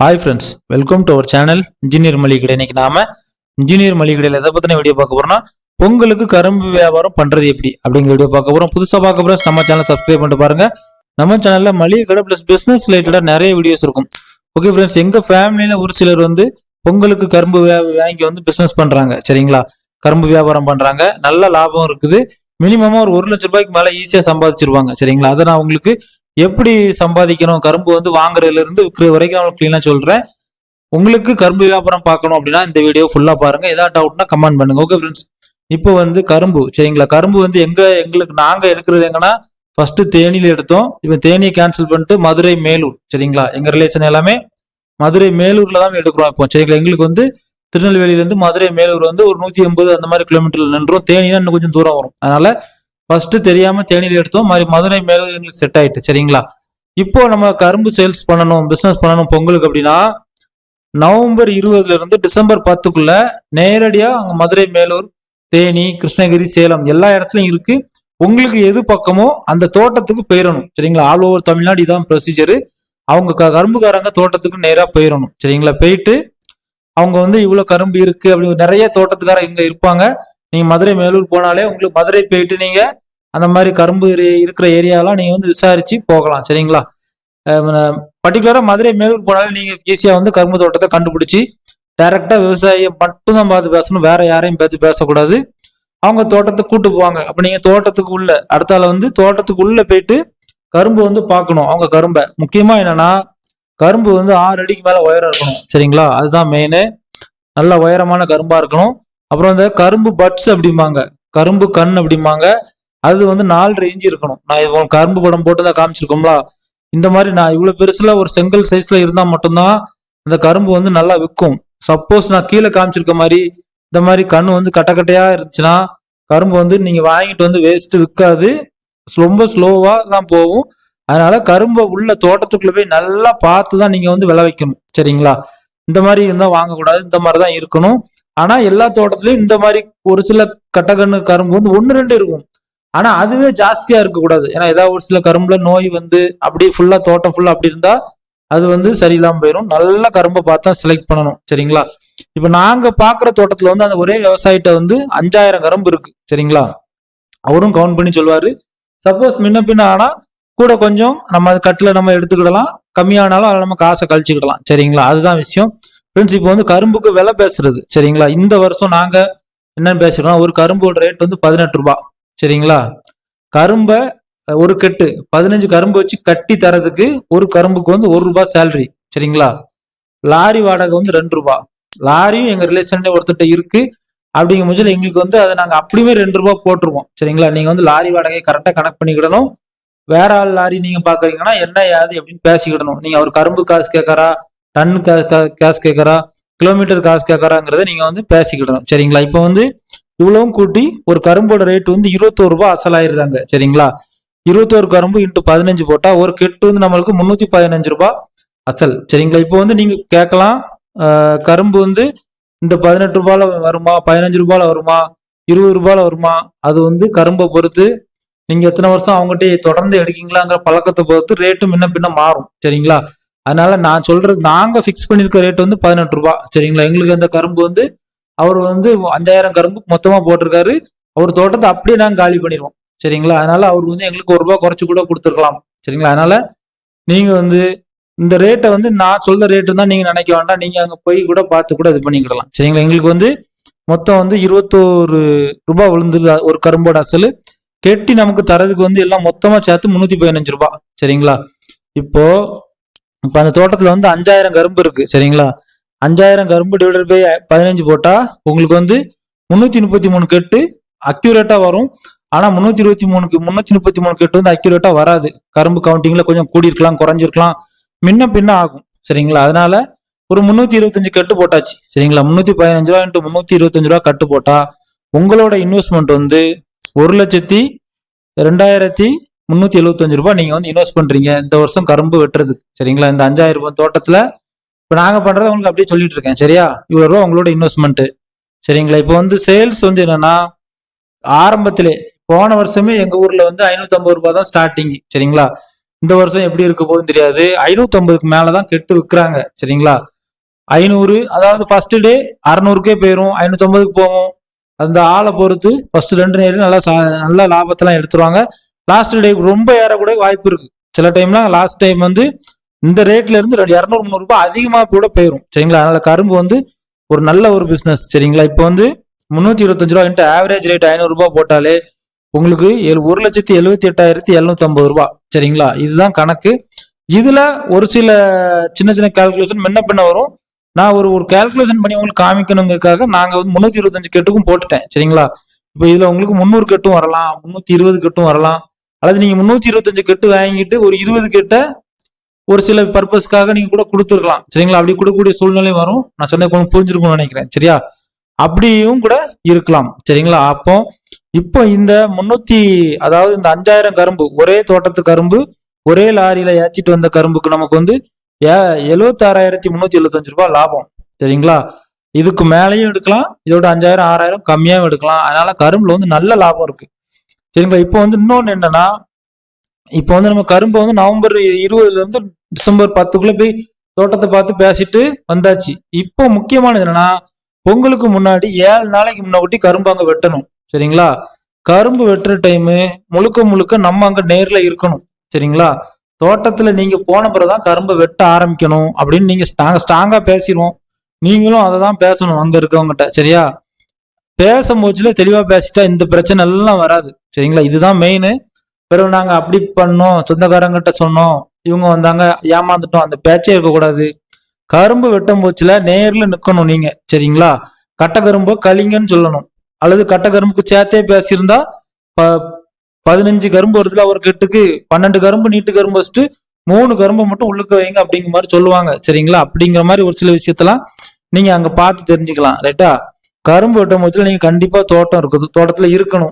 Hi friends welcome to our channel engineer மளிகை இன்னைக்கு நாம இன்ஜினியர் மளிகையில் எதை பற்றின வீடியோ பார்க்க போறோம்னா பொங்கலுக்கு கரும்பு வியாபாரம் பண்றது எப்படி அப்படிங்கிற வீடியோ பார்க்க போறோம். புதுசாக பார்க்க போறோம் நம்ம சேனல் சப்ஸ்கிரைப் பண்ணிட்டு பாருங்க. நம்ம சேனல்ல மளிகை கடை பிளஸ் பிசினஸ் ரிலேட்டடாக நிறைய வீடியோஸ் இருக்கும். ஓகே ஃப்ரெண்ட்ஸ் எங்க ஃபேமிலியில ஒரு சிலர் வந்து பொங்கலுக்கு கரும்பு வாங்கி வந்து பிசினஸ் பண்றாங்க. சரிங்களா? கரும்பு வியாபாரம் பண்றாங்க. நல்ல லாபம் இருக்குது. மினிமமாக ஒரு ஒரு லட்ச ரூபாய்க்கு மேலே ஈஸியாக சம்பாதிச்சிருவாங்க. சரிங்களா? அதை நான் உங்களுக்கு எப்படி சம்பாதிக்கணும்? கரும்பு வந்து வாங்குறதுல இருந்து விற்கிற வரைக்கும் நான் கிளீனா சொல்றேன். உங்களுக்கு கரும்பு வியாபாரம் பார்க்கணும் அப்படின்னா இந்த வீடியோ ஃபுல்லா பாருங்க. ஏதாவது டவுட்னா கமெண்ட் பண்ணுங்க. ஓகே ஃப்ரெண்ட்ஸ் இப்போ வந்து கரும்பு சரிங்களா? கரும்பு வந்து எங்க எங்களுக்கு நாங்க எடுக்கிறது எங்கன்னா ஃபர்ஸ்ட் தேனியில் எடுத்தோம். இப்போ தேனியை கேன்சல் பண்ணிட்டு மதுரை மேலூர் சரிங்களா? எங்க ரிலேஷன் எல்லாமே மதுரை மேலூர்ல தான் எடுக்கிறோம் இப்போ சரிங்களா? எங்களுக்கு வந்து திருநெல்வேலியிலேருந்து மதுரை மேலூர் வந்து ஒரு நூற்றி எண்பது அந்த மாதிரி கிலோமீட்டர்ல நின்றோம். தேனினா இன்னும் கொஞ்சம் தூரம் வரும். அதனால ஃபர்ஸ்ட் தெரியாம தேனியில எடுத்தோம். மாதிரி மதுரை மேல எங்களுக்கு செட் ஆயிட்டு சரிங்களா? இப்போ நம்ம கரும்பு சேல்ஸ் பண்ணணும் பிசினஸ் பண்ணணும் பொங்கலுக்கு அப்படின்னா நவம்பர் இருபதுல இருந்து டிசம்பர் பத்துக்குள்ள நேரடியா அங்க மதுரை மேலூர் தேனி கிருஷ்ணகிரி சேலம் எல்லா இடத்துலயும் இருக்கு. உங்களுக்கு எது பக்கமோ அந்த தோட்டத்துக்கு போயிடணும் சரிங்களா? ஆல் ஓவர் தமிழ்நாடு இதான் ப்ரொசீஜரு அவங்க க- கரும்புக்காரங்க தோட்டத்துக்கு நேரா போயிடணும் சரிங்களா? போயிட்டு அவங்க வந்து இவ்வளவு கரும்பு இருக்கு அப்படி நிறைய தோட்டத்துக்காரங்க இங்க இருப்பாங்க. நீங்கள் மதுரை மேலூர் போனாலே உங்களுக்கு மதுரை போயிட்டு நீங்கள் அந்த மாதிரி கரும்பு இருக்கிற ஏரியாலாம் நீங்கள் வந்து விசாரித்து போகலாம் சரிங்களா? பர்டிகுலராக மதுரை மேலூர் போனாலே நீங்கள் ஈஸியாக வந்து கரும்பு தோட்டத்தை கண்டுபிடிச்சி டைரெக்டாக விவசாயியை மட்டும்தான் பார்த்து பேசணும் வேற யாரையும் பார்த்து பேசக்கூடாது. அவங்க தோட்டத்துக்கு கூட்டு போவாங்க. அப்போ நீங்கள் தோட்டத்துக்கு உள்ள அடுத்தால வந்து தோட்டத்துக்கு உள்ளே போயிட்டு கரும்பு வந்து பார்க்கணும் அவங்க கரும்பை. முக்கியமாக என்னன்னா கரும்பு வந்து ஆறு அடிக்கு மேலே உயரம் இருக்கணும் சரிங்களா? அதுதான் மெயின் நல்ல உயரமான கரும்பாக இருக்கணும். அப்புறம் இந்த கரும்பு பட்ஸ் அப்படிம்பாங்க. கரும்பு கண் அப்படிம்பாங்க. அது வந்து நாலரை இன்ச்சு இருக்கணும். நான் இப்போ கரும்பு படம் போட்டு தான் காமிச்சிருக்கோம்ல. இந்த மாதிரி நான் இவ்வளோ பெருசுல ஒரு செங்கல் சைஸ்ல இருந்தால் மட்டும்தான் அந்த கரும்பு வந்து நல்லா விற்கும். சப்போஸ் நான் கீழே காமிச்சிருக்க மாதிரி இந்த மாதிரி கண் வந்து கட்டக்கட்டையாக இருந்துச்சுன்னா கரும்பு வந்து நீங்க வாங்கிட்டு வந்து வேஸ்ட் விற்காது. ரொம்ப ஸ்லோவா தான் போகும். அதனால கரும்பை உள்ள தோட்டத்துக்குள்ள போய் நல்லா பார்த்து தான் நீங்க வந்து விளை வைக்கணும். சரிங்களா? இந்த மாதிரி இருந்தால் வாங்கக்கூடாது. இந்த மாதிரி தான் இருக்கணும். ஆனா எல்லா தோட்டத்திலயும் இந்த மாதிரி ஒரு சில கட்டக்கண்ணு கரும்பு வந்து ஒன்று ரெண்டு இருக்கும். ஆனா அதுவே ஜாஸ்தியா இருக்கக்கூடாது. ஏன்னா ஏதாவது ஒரு சில கரும்புல நோய் வந்து அப்படியே ஃபுல்லா தோட்டம் ஃபுல்லா அப்படி இருந்தா அது வந்து சரியில்லாம போயிடும் நல்ல கரும்பை பார்த்தா செலக்ட் பண்ணணும். சரிங்களா? இப்ப நாங்க பாக்குற தோட்டத்துல வந்து அந்த ஒரே விவசாயிட்ட வந்து அஞ்சாயிரம் கரும்பு இருக்கு. சரிங்களா? அவரும் கவுண்ட் பண்ணி சொல்லுவாரு சப்போஸ் முன்ன பின்ன ஆனா கூட கொஞ்சம் நம்ம அது நம்ம எடுத்துக்கிடலாம். கம்மியானாலும் அதில் நம்ம காசை கழிச்சுக்கிடலாம். சரிங்களா? அதுதான் விஷயம். ஃப்ரெண்ட்ஸ் இப்போ வந்து கரும்புக்கு விலை பேசுறது சரிங்களா? இந்த வருஷம் நாங்க என்னன்னு பேசுறோம் ஒரு கரும்போட ரேட் வந்து பதினெட்டு ரூபாய் சரிங்களா? கரும்பை ஒரு கட்டு பதினஞ்சு கரும்பு வச்சு கட்டி தரதுக்கு ஒரு கரும்புக்கு வந்து ஒரு ரூபாய் சேலரி சரிங்களா? லாரி வாடகை வந்து ரெண்டு ரூபாய் லாரியும் எங்க ரிலேஷன்ல ஒருத்தட்ட இருக்கு. அப்படிங்கும் பட்சத்தில் எங்களுக்கு வந்து அதை நாங்கள் அப்படியுமே ரெண்டு ரூபாய் போட்டுருவோம் சரிங்களா? நீங்க வந்து லாரி வாடகையை கரெக்டாக கனெக்ட் பண்ணிக்கிடணும். வேற ஆள் லாரி நீங்க பாக்குறீங்கன்னா என்ன யாது எப்படின்னு பேசிக்கிடணும். நீங்க அவர் கரும்பு காசு கேட்கறா? டன் கேஷ் கேட்கறா கிலோமீட்டர் காசு கேட்கறாங்கிறத நீங்க வந்து பேசிக்கிடணும். சரிங்களா? இப்போ வந்து இவ்வளவும் கூட்டி ஒரு கரும்போட ரேட் வந்து இருபத்தோரு ரூபாய் அசலாயிருந்தாங்க சரிங்களா? இருபத்தோரு கரும்பு இன்ட்டு பதினஞ்சு போட்டா ஒரு கெட்டு வந்து நம்மளுக்கு முன்னூத்தி பதினஞ்சு ரூபாய் அசல். சரிங்களா? இப்போ வந்து நீங்க கேட்கலாம் கரும்பு வந்து இந்த பதினெட்டு ரூபாயில வருமா பதினஞ்சு ரூபாயில வருமா இருபது ரூபாயில வருமா? அது வந்து கரும்பை பொறுத்து நீங்க எத்தனை வருஷம் அவங்ககிட்ட தொடர்ந்து எடுக்கீங்களாங்கிற பழக்கத்தை பொறுத்து ரேட்டும் முன்ன பின்ன மாறும். சரிங்களா? அதனால நான் சொல்றது நாங்க ஃபிக்ஸ் பண்ணிருக்க ரேட் வந்து பதினெட்டு ரூபா. சரிங்களா? எங்களுக்கு அந்த கரும்பு வந்து அவர் வந்து அஞ்சாயிரம் கரும்பு மொத்தமா போட்டிருக்காரு. அவர் தோட்டத்தை அப்படியே நாங்க காலி பண்ணிடுவோம் சரிங்களா? அதனால அவர் வந்து எங்களுக்கு ஒரு ரூபா குறைச்சு கூட கொடுத்துருக்கலாம். சரிங்களா? அதனால நீங்க வந்து இந்த ரேட்டை வந்து நான் சொல்ற ரேட்டு தான் நீங்க நினைக்க வேண்டாம். நீங்க அங்க போய் கூட பார்த்து கூட இது பண்ணிக்கிடலாம். சரிங்களா? எங்களுக்கு வந்து மொத்தம் வந்து இருபத்தோரு ரூபாய் விழுந்துருது ஒரு கரும்போட அசல். கெட்டி நமக்கு தரதுக்கு வந்து எல்லாம் மொத்தமா சேர்த்து முன்னூத்தி பதினஞ்சு ரூபாய் சரிங்களா? இப்போ இப்போ அந்த தோட்டத்தில் வந்து அஞ்சாயிரம் கரும்பு இருக்கு சரிங்களா? அஞ்சாயிரம் கரும்பு டிவைடட் பை பதினஞ்சு போட்டால் உங்களுக்கு வந்து முந்நூற்றி முப்பத்தி மூணு கெட்டு அக்யூரேட்டாக வரும். ஆனால் முந்நூற்றி இருபத்தி மூணுக்கு முந்நூற்றி முப்பத்தி மூணு கெட்டு வந்து அக்யூரேட்டாக வராது. கரும்பு கவுண்டிங்கில் கொஞ்சம் கூடியிருக்கலாம் குறைஞ்சிருக்கலாம். முன்ன பின்ன ஆகும் சரிங்களா? அதனால ஒரு முந்நூற்றி இருபத்தஞ்சு கட்டு போட்டாச்சு சரிங்களா? முந்நூற்றி பதினஞ்சு ரூபா இன்ட்டு முந்நூற்றி இருபத்தஞ்சு ரூபா கட்டு போட்டால் உங்களோட இன்வெஸ்ட்மெண்ட் வந்து ஒரு லட்சத்தி ரெண்டாயிரத்தி முந்நூற்றி எழுபத்தஞ்சு ரூபாய் நீங்க வந்து இன்வெஸ்ட் பண்றீங்க. இந்த வருஷம் கரும்பு வெட்டுறதுக்கு சரிங்களா? இந்த அஞ்சாயிரம் ரூபாய் தோட்டத்துல இப்ப நாங்க பண்றதை உங்களுக்கு அப்படியே சொல்லிட்டு இருக்கேன். சரியா? இவ்வளவு ரூபா உங்களோட இன்வெஸ்ட்மெண்ட் சரிங்களா? இப்போ வந்து சேல்ஸ் வந்து என்னன்னா ஆரம்பத்திலே போன வருஷமே எங்க ஊர்ல வந்து ஐநூத்தி ஐம்பது ரூபாய் தான் ஸ்டார்டிங் சரிங்களா? இந்த வருஷம் எப்படி இருக்க போகுதுன்னு தெரியாது. ஐநூத்தி ஐம்பதுக்கு மேலதான் கெட்டு விற்கிறாங்க சரிங்களா? ஐநூறு அதாவது ஃபர்ஸ்ட் டே அறநூறுக்கே போயிரும். ஐநூத்தி ஐம்பதுக்கு போகும். அந்த ஆளை பொறுத்து ஃபர்ஸ்ட் ரெண்டு நேரம் நல்லா சா- நல்ல லாபத்தெல்லாம் எடுத்துருவாங்க. லாஸ்ட் டே ரொம்ப ஏறக்கூட வாய்ப்பு இருக்கு. சில டைம்லாம் லாஸ்ட் டைம் வந்து இந்த ரேட்ல இருந்து ரெண்டு இரநூறு முந்நூறு ரூபாய் அதிகமாக கூட போயிடும் சரிங்களா? அதனால கரும்பு வந்து ஒரு நல்ல ஒரு பிசினஸ் சரிங்களா? இப்போ வந்து முந்நூற்றி இருபத்தஞ்சு ரூபா ஆவரேஜ் ரேட் ஐநூறு ரூபாய் போட்டாலே உங்களுக்கு எழு- ஒரு லட்சத்தி எழுபத்தி எட்டாயிரத்தி எழுநூத்தி ஐம்பது ரூபாய். சரிங்களா? இதுதான் கணக்கு. இதுல ஒரு சில சின்ன சின்ன கால்குலேஷன் முன்ன பின்ன வரும். நான் ஒரு ஒரு கால்குலேஷன் பண்ணி உங்களுக்கு காமிக்கணுங்கிறதுக்காக நாங்க வந்து முந்நூத்தி இருபத்தஞ்சு கெட்டுக்கும் போட்டுட்டேன். சரிங்களா? இப்போ இதுல உங்களுக்கு முந்நூறு கெட்டும் வரலாம் முந்நூத்தி இருபது கெட்டும் வரலாம். அல்லது நீங்க முந்நூத்தி இருபத்தஞ்சு கெட்டு வாங்கிட்டு ஒரு இருபது கெட்ட ஒரு சில பர்பஸ்க்காக நீங்க கூட கொடுத்துருக்கலாம். சரிங்களா? அப்படி கொடுக்கக்கூடிய சூழ்நிலை வரும். நான் சொன்ன கொஞ்சம் புரிஞ்சிருக்கும்னு நினைக்கிறேன். சரியா? அப்படியும் கூட இருக்கலாம். சரிங்களா? அப்போ இப்போ இந்த முன்னூத்தி அதாவது இந்த அஞ்சாயிரம் கரும்பு ஒரே தோட்டத்து கரும்பு ஒரே லாரியில ஏச்சிட்டு வந்த கரும்புக்கு நமக்கு வந்து எழுபத்தாறாயிரத்தி முன்னூத்தி எழுபத்தஞ்சு ரூபாய் லாபம். சரிங்களா? இதுக்கு மேலேயும் எடுக்கலாம். இதோட அஞ்சாயிரம் ஆறாயிரம் கம்மியாகவும் எடுக்கலாம். அதனால கரும்புல வந்து நல்ல லாபம் இருக்கு. சரிங்களா? இப்போ வந்து இன்னொன்று என்னன்னா இப்போ வந்து நம்ம கரும்பை வந்து நவம்பர் இருபதுல இருந்து டிசம்பர் பத்துக்குள்ள போய் தோட்டத்தை பார்த்து பேசிட்டு வந்தாச்சு. இப்போ முக்கியமானது என்னன்னா பொங்கலுக்கு முன்னாடி ஏழு நாளைக்கு முன்னாடி கரும்பு அங்கே வெட்டணும். சரிங்களா? கரும்பு வெட்டுற டைமு முழுக்க முழுக்க நம்ம அங்கே நேரில் இருக்கணும். சரிங்களா? தோட்டத்தில் நீங்கள் போன பிறகுதான் கரும்பை வெட்ட ஆரம்பிக்கணும் அப்படின்னு நீங்கள் ஸ்டாங் ஸ்ட்ராங்காக பேசிடுவோம் நீங்களும் அதை தான் பேசணும் அங்கே இருக்கவங்ககிட்ட சரியா? பேசும்போதுல தெளிவாக பேசிட்டா இந்த பிரச்சனை எல்லாம் வராது. சரிங்களா? இதுதான் மெயின் பிறகு நாங்கள் அப்படி பண்ணோம். சொந்தக்காரங்கிட்ட சொன்னோம். இவங்க வந்தாங்க. ஏமாந்துட்டோம். அந்த பேச்சே இருக்கக்கூடாது. கரும்பு வெட்டும் போச்சுல நேரில் நிற்கணும் நீங்கள் சரிங்களா? கட்டை கரும்பு கலிங்கன்னு சொல்லணும். அல்லது கட்டை கரும்புக்கு சேர்த்தே பேசியிருந்தா ப- பதினஞ்சு கரும்பு வருதுல ஒரு கெட்டுக்கு பன்னெண்டு கரும்பு நீட்டு கரும்பு வச்சுட்டு மூணு கரும்பு மட்டும் உள்ளுக்க வைங்க அப்படிங்கிற மாதிரி சொல்லுவாங்க. சரிங்களா? அப்படிங்கிற மாதிரி ஒரு சில விஷயத்தெல்லாம் நீங்கள் அங்கே பார்த்து தெரிஞ்சுக்கலாம். ரைட்டா கரும்பு வெட்டும் போதுல நீங்கள் கண்டிப்பாக தோட்டம் இருக்குது. தோட்டத்தில் இருக்கணும்.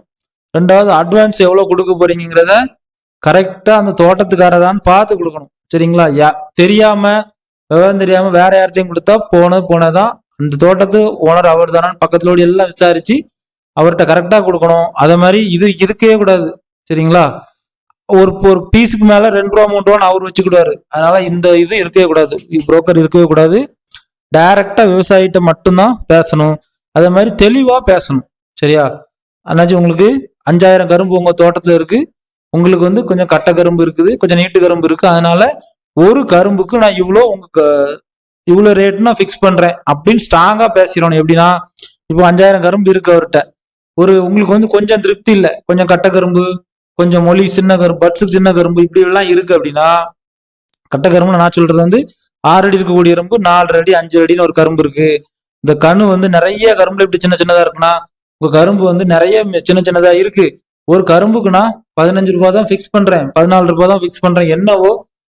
ரெண்டாவது அட்வான்ஸ் எவ்வளோ கொடுக்க போறீங்கிறத கரெக்டாக அந்த தோட்டத்துக்காரதான் பார்த்து கொடுக்கணும். சரிங்களா? யா தெரியாம விவரம் தெரியாம வேற யார்ட்டையும் கொடுத்தா போனது போனதான் அந்த தோட்டத்து ஓனர் அவர் தானான்னு பக்கத்துல எல்லாம் விசாரிச்சு அவர்கிட்ட கரெக்டாக கொடுக்கணும். அதே மாதிரி இது இருக்கவே கூடாது. சரிங்களா? ஒரு ஒரு பீஸுக்கு மேல ரெண்டு ரூபா மூணு ரூபான்னு அவர் வச்சுக்கிடுவாரு. அதனால இந்த இது இருக்கவே கூடாது. புரோக்கர் இருக்கவே கூடாது. டைரக்டா விவசாயிகிட்ட மட்டும்தான் பேசணும். அதே மாதிரி தெளிவா பேசணும். சரியா? அண்ணாச்சி உங்களுக்கு அஞ்சாயிரம் கரும்பு உங்க தோட்டத்துல இருக்கு. உங்களுக்கு வந்து கொஞ்சம் கட்டை கரும்பு இருக்குது கொஞ்சம் நீட்டு கரும்பு இருக்கு. அதனால ஒரு கரும்புக்கு நான் இவ்வளோ உங்களுக்கு இவ்வளோ ரேட் நான் ஃபிக்ஸ் பண்றேன் அப்படின்னு ஸ்ட்ராங்கா பேசிடணும். எப்படின்னா இப்போ அஞ்சாயிரம் கரும்பு இருக்கு அவர்கிட்ட. ஒரு உங்களுக்கு வந்து கொஞ்சம் திருப்தி இல்லை. கொஞ்சம் கட்டை கரும்பு கொஞ்சம் மொழி சின்ன கரும்பு பட்ஸுக்கு சின்ன கரும்பு இப்படி எல்லாம் இருக்கு அப்படின்னா கட்டை கரும்புன்னு நான் சொல்றது வந்து ஆறு அடி இருக்கக்கூடிய கரும்பு நாலு அடி அஞ்சு அடின்னு ஒரு கரும்பு இருக்கு. இந்த கணு வந்து நிறைய கரும்புல இப்படி சின்ன சின்னதா இருக்குன்னா உங்க கரும்பு வந்து நிறைய சின்ன சின்னதா இருக்கு. ஒரு கரும்புக்குன்னா பதினஞ்சு ரூபாய் தான் ஃபிக்ஸ் பண்றேன். பதினாலு ரூபாய் தான் ஃபிக்ஸ் பண்றேன். என்னவோ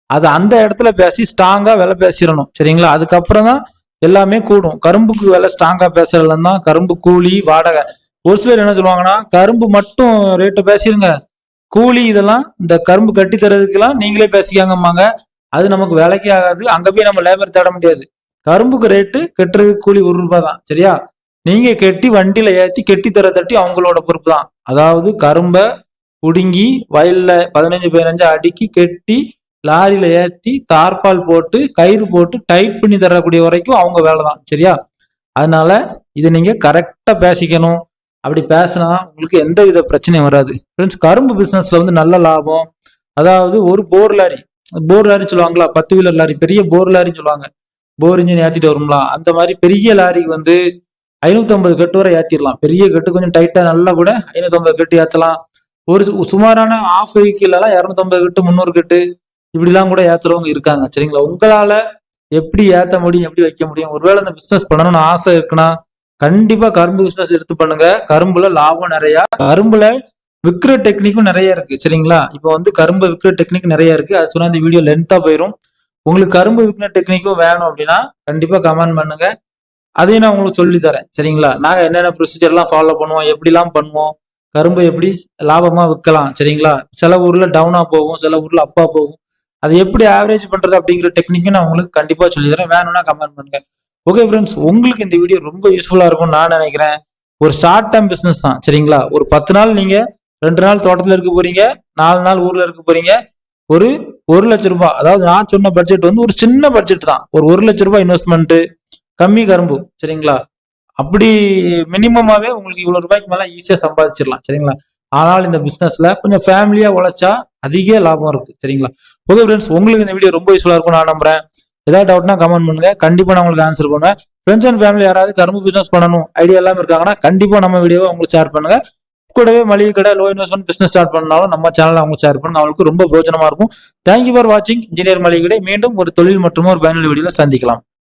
அது அந்த இடத்துல பேசி ஸ்ட்ராங்கா விலை பேசிடணும். சரிங்களா? அதுக்கப்புறம் தான் எல்லாமே கூடும். கரும்புக்கு விலை ஸ்ட்ராங்கா பேசுறதுல தான் கரும்பு கூலி வாடகை. ஒரு சிலர் என்ன சொல்லுவாங்கன்னா கரும்பு மட்டும் ரேட்டை பேசிடுங்க கூலி இதெல்லாம் இந்த கரும்பு கட்டி தரதுக்கெல்லாம் நீங்களே பேசிக்காங்கம்மாங்க. அது நமக்கு வேலைக்கே ஆகாது. அங்க போய் நம்ம லேபர் தேட முடியாது. கரும்புக்கு ரேட்டு கட்டுறதுக்கு கூலி ஒரு ரூபாய் தான். சரியா? நீங்க கெட்டி வண்டியில ஏற்றி கெட்டி தர தட்டி அவங்களோட பொறுப்பு தான். அதாவது கரும்பை புடுங்கி வயல்ல பதினஞ்சு பதினஞ்சு அடுக்கி கெட்டி லாரியில ஏற்றி தார்பால் போட்டு கயிறு போட்டு டைட் பண்ணி தரக்கூடிய வரைக்கும் அவங்க வேலை தான். சரியா? அதனால இதை நீங்க கரெக்டா பேசிக்கணும். அப்படி பேசினா உங்களுக்கு எந்த வித பிரச்சனையும் வராது. ஃப்ரெண்ட்ஸ் கரும்பு பிசினஸ்ல வந்து நல்ல லாபம். அதாவது ஒரு போர் லாரி. போர் லாரி சொல்லுவாங்களா? பத்து வீலர் லாரி. பெரிய போர் லாரின்னு சொல்லுவாங்க. போர் இன்ஜின் ஏற்றிட்டு வரும்ல. அந்த மாதிரி பெரிய லாரிக்கு வந்து ஐநூற்றம்பது ஐம்பது கட்டு வரை ஏற்றிடலாம் பெரிய கட்டு கொஞ்சம் டைட்டாக நல்லா கூட ஐநூற்றம்பது ஐம்பது கட்டு ஏற்றலாம் ஒரு சு- சுமாரான ஆஃப் வெஹிக்கிள் இரநூத்தம்பது கட்டு முந்நூறு கட்டு இப்படிலாம் கூட ஏற்றுறவங்க இருக்காங்க. சரிங்களா? உங்களால் எப்படி ஏற்ற முடியும் எப்படி வைக்க முடியும்? ஒருவேளை அந்த பிஸ்னஸ் பண்ணணும்னு ஆசை இருக்குன்னா கண்டிப்பாக கரும்பு பிஸ்னஸ் எடுத்து பண்ணுங்க. கரும்புல லாபம் நிறையா கரும்புல விற்கிற டெக்னிக்கும் நிறைய இருக்கு. சரிங்களா? இப்போ வந்து கரும்பு விற்கிற டெக்னிக் நிறைய இருக்கு. அது சொன்னா இந்த வீடியோ லென்த்தாக போயிடும் உங்களுக்கு கரும்பு விற்கிற டெக்னிக்கும் வேணும் அப்படின்னா கண்டிப்பாக கமெண்ட் பண்ணுங்க. அதையும் நான் உங்களுக்கு சொல்லி தரேன் சரிங்களா? நாங்கள் என்னென்ன ப்ரொசீஜர்லாம் ஃபாலோ பண்ணுவோம் எப்படிலாம் பண்ணுவோம் கரும்பு எப்படி லாபமாக விற்கலாம் சரிங்களா? சில ஊரில் டவுனாக போகும் சில ஊரில் அப்பா போகும். அதை எப்படி ஆவரேஜ் பண்ணுறது அப்படிங்கிற டெக்னிக்கும் நான் உங்களுக்கு கண்டிப்பாக சொல்லி தரேன் வேணும்னா கமெண்ட் பண்ணுங்க. ஓகே ஃப்ரெண்ட்ஸ் உங்களுக்கு இந்த வீடியோ ரொம்ப யூஸ்ஃபுல்லாக இருக்கும்னு நான் நினைக்கிறேன். ஒரு ஷார்ட் டைம் பிஸ்னஸ் தான் சரிங்களா? ஒரு பத்து நாள் நீங்கள் ரெண்டு நாள் தோட்டத்தில் இருக்க போறீங்க நாலு நாள் ஊரில் இருக்க போறீங்க. ஒரு ஒரு லட்ச ரூபாய் அதாவது நான் சொன்ன பட்ஜெட் வந்து ஒரு சின்ன பட்ஜெட் தான். ஒரு ஒரு லட்ச ரூபாய் இன்வெஸ்ட்மெண்ட்டு கம்மி கரும்பு சரிங்களா? அப்படி மினிமமாவே உங்களுக்கு இவ்வளவு ரூபாய்க்கு மேல ஈஸியா சம்பாதிச்சிடலாம் சரிங்களா? ஆனால் இந்த பிசினஸ்ல கொஞ்சம் ஃபேமிலியா உழைச்சா அதிக லாபம் இருக்கு சரிங்களா? ஓகே ஃப்ரெண்ட்ஸ் உங்களுக்கு இந்த வீடியோ ரொம்ப யூஸ்ஃபுல்லா இருக்கும் நான் நம்புறேன். ஏதாவது டவுட்னா கமெண்ட் பண்ணுங்க. கண்டிப்பா நான் உங்களுக்கு ஆன்சர் பண்ணுவேன். ஃப்ரெண்ட்ஸ் அண்ட் ஃபேமிலி யாராவது கரும்பு பிசினஸ் பண்ணணும் ஐடியா இல்லாம இருக்காங்கன்னா கண்டிப்பா நம்ம வீடியோவை உங்களுக்கு ஷேர் பண்ணுங்க. கூடவே மளிகை கடை லோ இன்வெஸ்ட்மெண்ட் பிசினஸ் ஸ்டார்ட் பண்ணாலும் நம்ம சேனல் அவங்களுக்கு ஷேர் பண்ணுங்க அவங்களுக்கு ரொம்ப பிரோஜனமா இருக்கும். தேங்க்யூ ஃபார் வாட்சிங் இன்ஜினியர் மளிகை கடை. மீண்டும் ஒரு தொழில் மற்றும் ஒரு பயனுள்ள வீடியோல சந்திக்கலாம்.